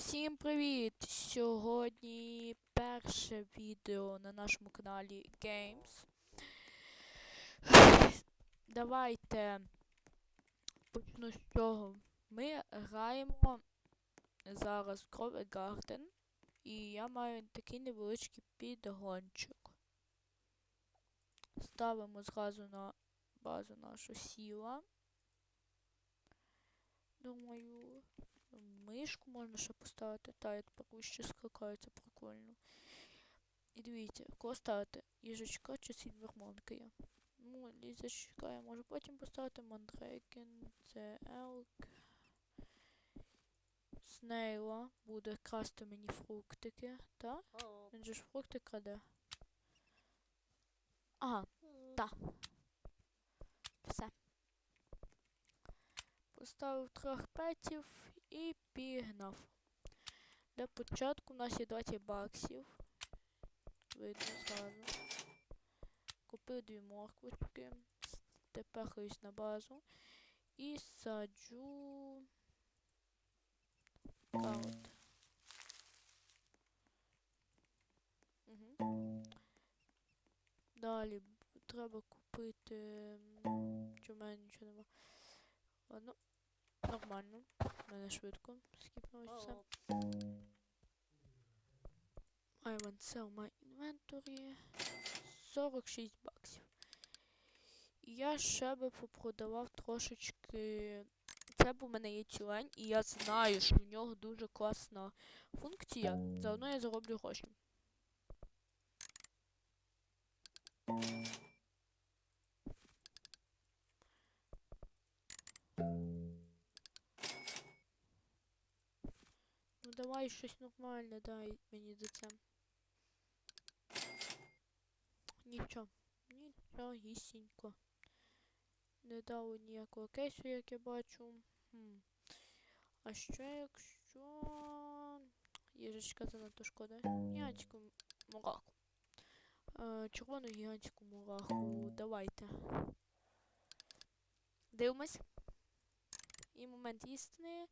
Всім привіт! Сьогодні перше відео на нашому каналі Games. Давайте почну з чого. Ми граємо зараз Grove Garden і я маю такий невеличкий підгончик. Ставимо зразу на базу нашу сіла. Думаю, мишку можна ще поставити. Та, я тепер вище скакаю, це прикольно. І дивіться, кого ставити? Їжачка чи сільвермонка є? Ну, їжачка я можу потім поставити Мандрейкен, це Елк. Снейла буде красти мені фруктики, так? Він же ж фрукти краде. Ага, так. Все. Поставив трьох петів і пігнав. Для початку у нас є 20 баксів. Видно зразу. Купив дві морквочки. Тепер хаюсь на базу. І саджу. Карот. Угу. Далі треба купити. Чи в мене нічого нема. Ладно. Нормально. Мене швидко скіпнулося. I want sell my inventory. 46 баксів. Я ще би попродавав трошечки. Це б у мене є тюлень, і я знаю, що в нього дуже класна функція. Заодно я зароблю гроші. Давай щось нормальне, дай мені це. Нічого. Нічого гісінько. Не дало ніякого кейсу, як я бачу. Хм. А що якщо... Їжачка занадто шкода. Гігантську мураху. Е, червону гігантську мураху. Давайте. Дивимось. І момент істини.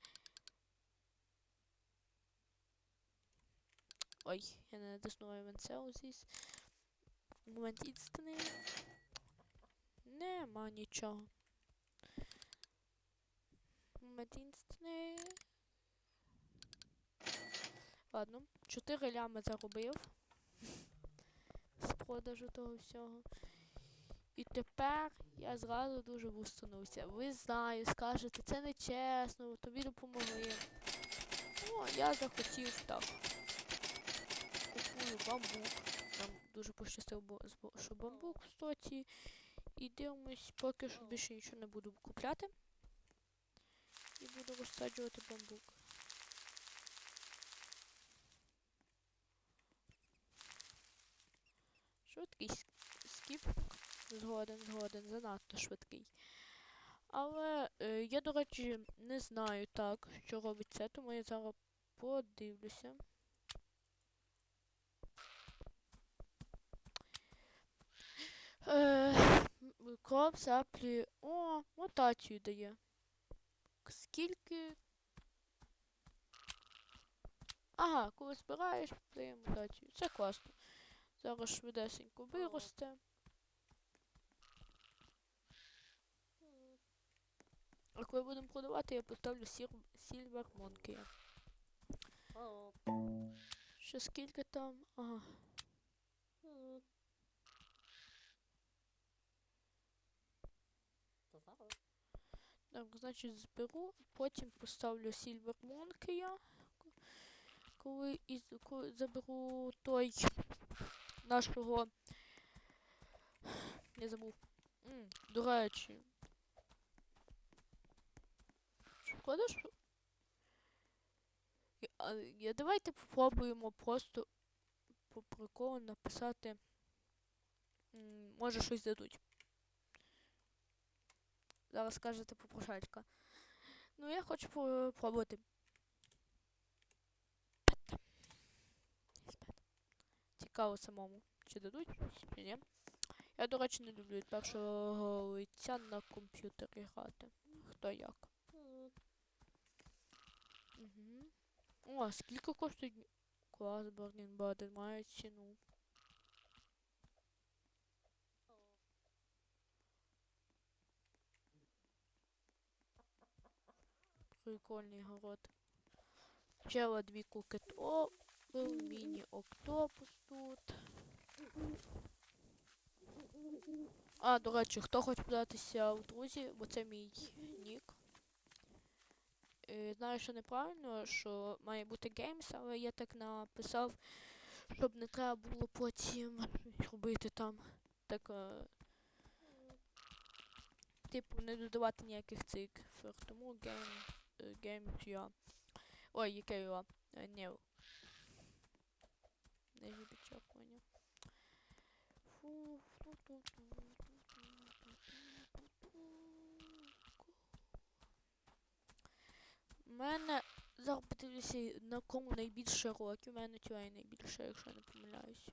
Ой, я не натиснула Event Celsius. Момент істини. Нема нічого. Момент істини. Ладно, 4 лями заробив. З продажу того всього. І тепер я зразу дуже вустанувся. Ви знаю, скажете, це не чесно, тобі допомогли. Ну, я захотів так купую бамбук. Нам дуже пощастило, що бамбук в стоці. І дивимось, поки що більше нічого не буду купляти. І буду розсаджувати бамбук. Швидкий скіп. Згоден, згоден, занадто швидкий. Але е, я, до речі, не знаю так, що робить це, тому я зараз подивлюся. Е, Кроп саплі. О, мутацію дає. Скільки. Ага, коли збираєш, дає мутацію. Це класно. Зараз швидесенько виросте. А коли будемо продавати, я поставлю Silver Monkey. Ще скільки там? Ага. Так, значить, зберу, потім поставлю Silver Monkey. Коли, із, коли заберу той нашого. Я забув. М, до речі. Шкода, що. Я, я, давайте попробуємо просто по приколу написати. М, може щось дадуть. Зараз скажете попрошайка. Ну, я хочу попробувати. Цікаво самому. Чи дадуть, чи ні. Я, до речі, не люблю першого лиця на комп'ютері грати. Хто як. Угу. О, скільки коштує клас Burning Button має ціну. Прикольний город. Чела дві кукет о, був міні-октопус тут. А, до речі, хто хоче податися в друзі, бо це мій нік. Е, Знаю, що неправильно, що має бути геймс, але я так написав, щоб не треба було потім робити там. Так. е, Типу, не додавати ніяких цифр. Тому гейм. Games.ua. Ой, UK.ua. New. Е, не я понял. Фу. У мене зараз на кому найбільше років. У мене тюрей найбільше, якщо я не помиляюсь.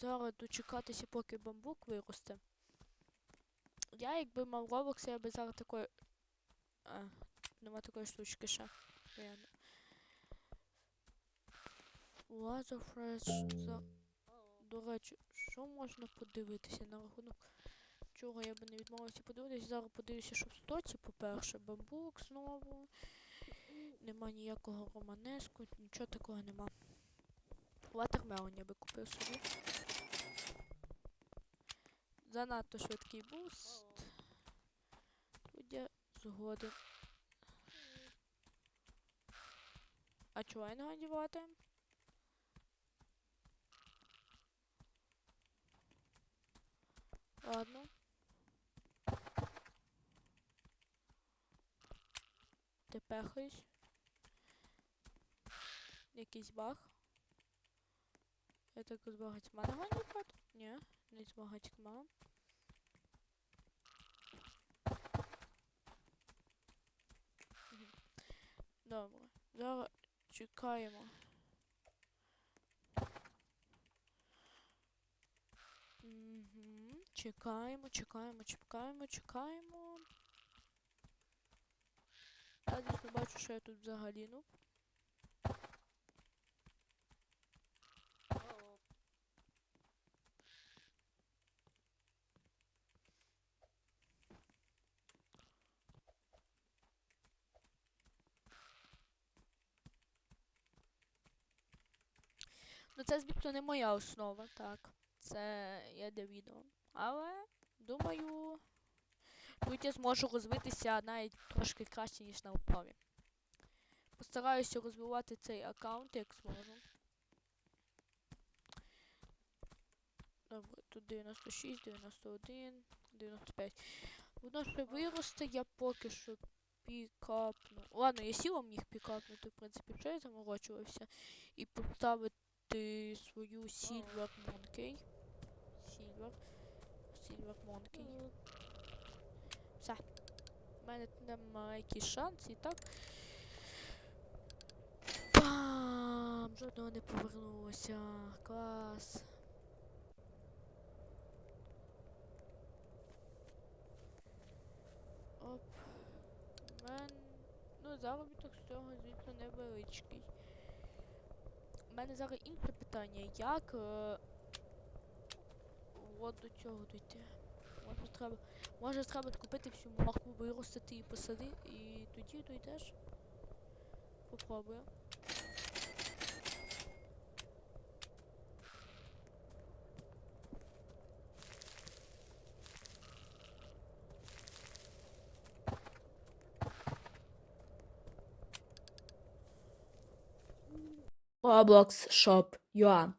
Зараз дочекатися, поки бамбук виросте. Я якби мав робокс, я би зараз такою а, нема такої штучки ще. Реально. Лазерфреш за. До речі, що можна подивитися на рахунок чого я би не відмовився подивитися. Зараз подивлюся, що в стоці, по-перше, бамбук знову. Нема ніякого романеску, нічого такого нема. Ватермелон я би купив собі. Занадто швидкий буст. Згоди. А чого я не одівати? Ладно. Ти пехаєш. Якийсь баг. Я так збагать мене ганіпати? Ні, не збагать мама. Зараз чекаємо. Угу. Чекаємо, чекаємо, чекаємо, чекаємо. Я дійсно бачу, що я тут взагалі, ну. Ну це, звісно, не моя основа, так. Це я для відео. Але, думаю, тут я зможу розвитися навіть трошки краще, ніж на основі. Постараюся розвивати цей аккаунт, як зможу. Добре, тут 96, 91, 95. Воно ще виросте, я поки що пікапну. Ладно, я сілом міг пікапнути, в принципі, що я заморочувався. І поставити свою Silver Monkey. Silver. Silver Monkey. Все. У мене немає якийсь шанс і так. Бам! Жодного не повернулося. Клас. Оп. Мен... Ну, заробіток з цього, звісно, невеличкий. Мене зараз інше питання. Як е... от до цього дійти? Може треба. Може треба купити всю моркву, виростити і посади, і тоді дійдеш? Попробую. Roblox Shop UA.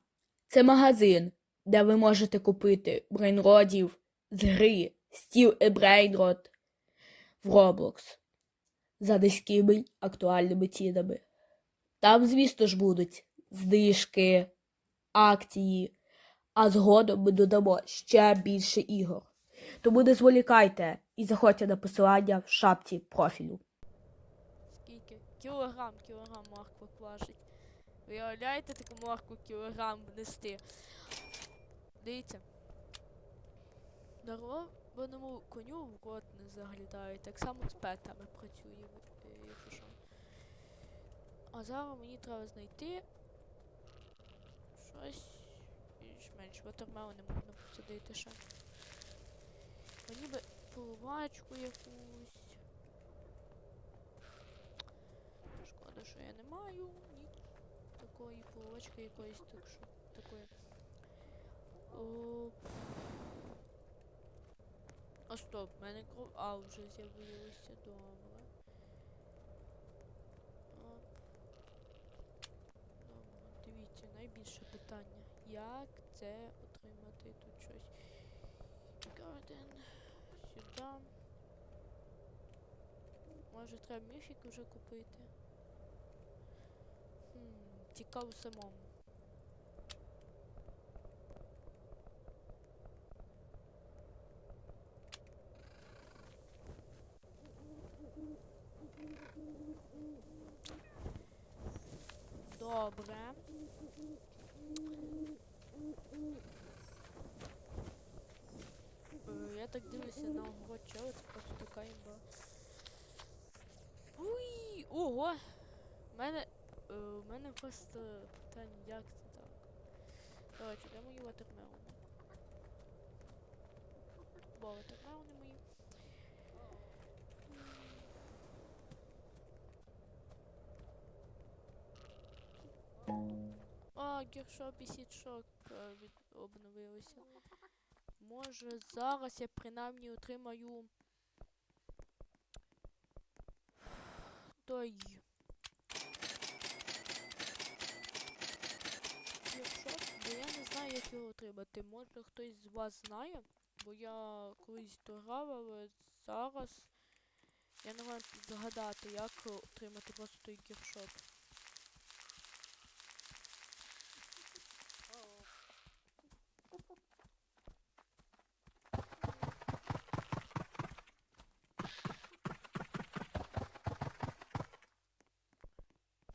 Це магазин, де ви можете купити брейнродів з гри Steel і Brainrod в Roblox за низькими актуальними цінами. Там, звісно ж, будуть знижки, акції, а згодом ми додамо ще більше ігор. Тому не зволікайте і заходьте на посилання в шапці профілю. Скільки? Кілограм, кілограм морква важить. Виявляєте таку моркву кілограм нести? Дивіться. Дарованому коню в рот не заглядають. Так само з петами працює, якщо що. А зараз мені треба знайти щось більш-менш ватермелони можна посадити ще. Мені би поливачку якусь. Шкода, що я не маю ні такої поливачки якоїсь так що такої. О, а стоп, в мене кров. А, вже з'явилося добре. Добре, дивіться, найбільше питання. Як це отримати тут щось? Garden. Сюди. Може треба міфік вже купити? Цікаво самому. Добре. Е, Я так дивлюся на огород чого це просто така імба. Уй! Ого! У мене. Е, У мене просто питання, як це так? Коротше, де мої ватермелони? Бо ватермелони мої. А, гіршоп і сітшок е, від... обновилися. Може зараз я принаймні отримаю той гіршоп, бо я не знаю, як його отримати. Може хтось з вас знає, бо я колись дограв, але зараз я не можу згадати, як отримати просто той гіршоп.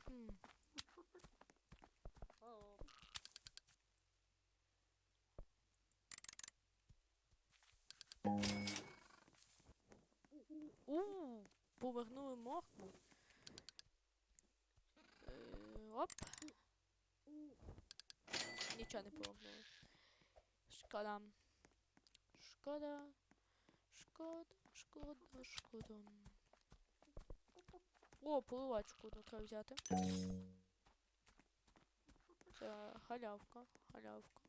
Хм. У, повернули моркву. Е, Оп. Нічого не пробували. Шкода. Шкода. Шкода, шкода, шкода. О, поливачку треба взяти. Це халявка, халявка.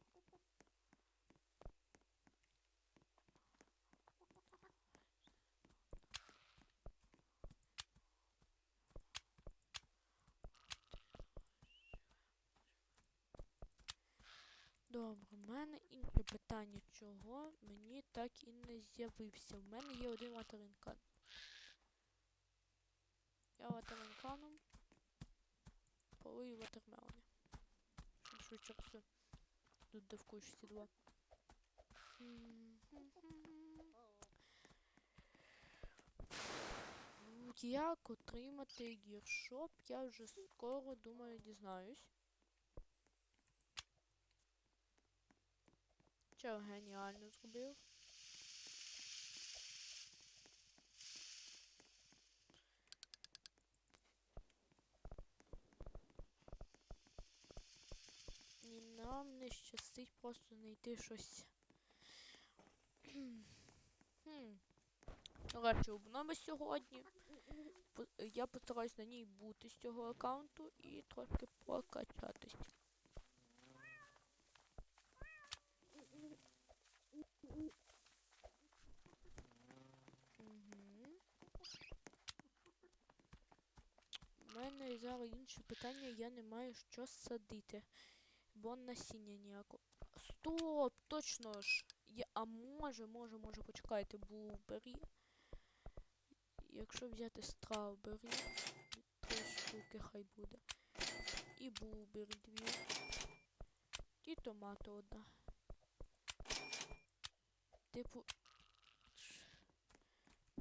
Добре, в мене інше питання, чого мені так і не з'явився. В мене є один ватеринкан. Я ватеринканом полию ватермелони. Щоб швидше росли. Тут де в кучці два. Як отримати гіршоп, я вже скоро думаю дізнаюсь. Чого геніально зробив? Ні, нам не щастить просто знайти щось. Хм. Речі, обнови сьогодні. Я постараюсь на ній бути з цього аккаунту і трошки прокачатись. Угу. У мене зараз інше питання, я не маю що садити. Бо насіння ніякого. Стоп! Точно ж! Я, а може, може, може, почекайте, блубері. Якщо взяти страубері, три штуки хай буде. І блубері дві. І томато одна. Типу.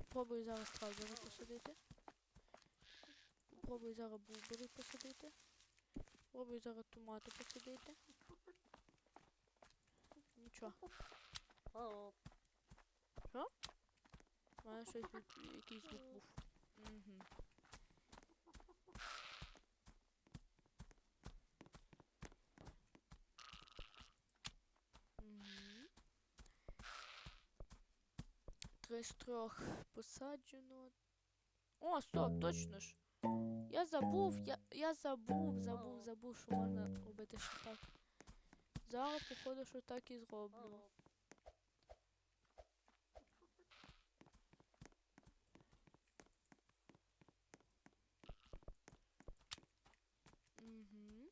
Пробую зараз страубери посадити. Пробую зараз бубери посадити. Пробую зараз томати посадити. Нічого. Що? У мене щось від... якийсь звук був. Угу. Три з трьох посаджено. О, стоп, точно ж. Я забув, я, я забув, забув, забув, що можна робити ще так. Зараз, походу, що так і зроблю. Угу.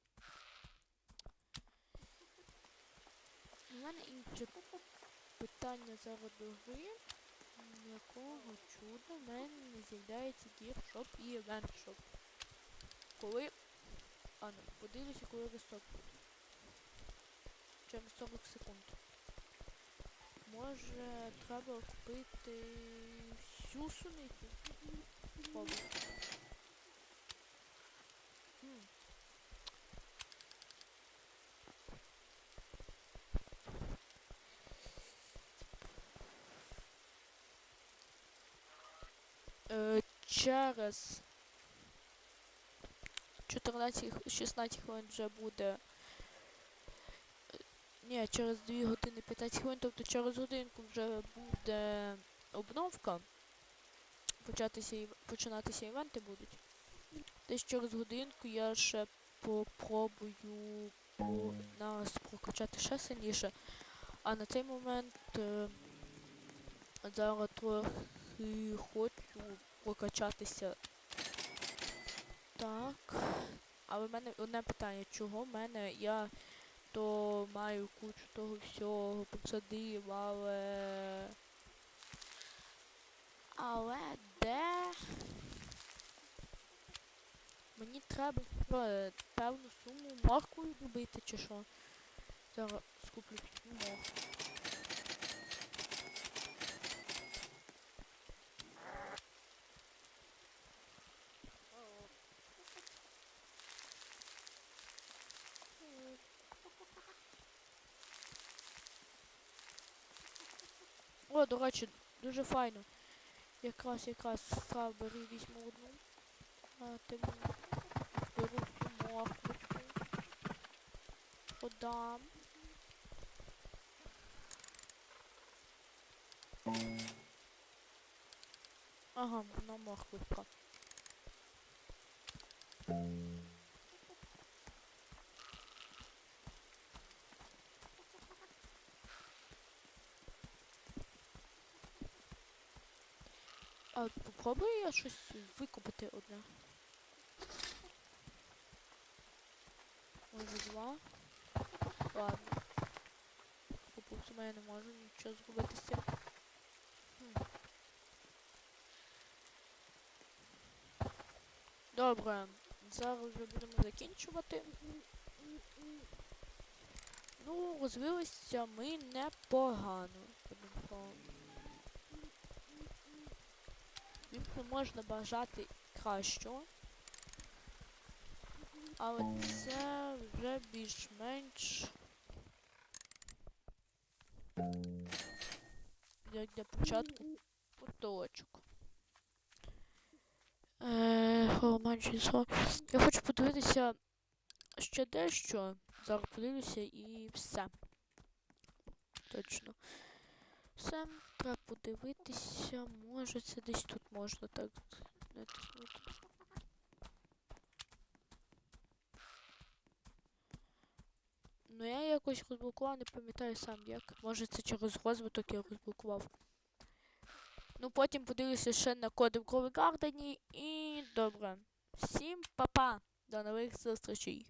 У мене інше питання зараз до гри. Якого чуда мене не з'являється гіршоп і івентшоп. Коли. А, ну, подивлюся, коли висок буде. Через 40 секунд. Може треба купити всю суницю? Спробуй. Хм. Е, через 14-16 хвилин вже буде. е, Ні, через 2 години 15 хвилин, тобто через годинку вже буде обновка. Початися, починатися івенти будуть. Десь через годинку я ще попробую по, нас прокачати ще сильніше. А на цей момент е, зараз трохи хочу прокачатися. Так. Але в мене одне питання, чого в мене я то маю кучу того всього, посадив, але. Але де? Мені треба е, певну суму морквою добити чи що. Зараз скуплю всю До речі, дуже файно. Якраз якраз стrawberry візьму одну. А ти мені беру цю морку. Подам. Ага, на морквочка. А попробую я щось викупити одне. Може два. Ладно. Купувати я не можу нічого зробити з цим. Хм. Добре, зараз вже будемо закінчувати. Ну, розвилися ми непогано. Звісно, можна бажати кращого. Але це вже більш-менш як для початку поточок. Е. Я хочу подивитися ще дещо. Зараз подивлюся і все. Точно. Все, треба подивитися. Може це десь тут можна так натиснути. Ну я якось розблокував, не пам'ятаю сам як. Може це через розвиток я розблокував. Ну потім подивлюся ще на коди в Кові Гардені і добре. Всім па-па! До нових зустрічей!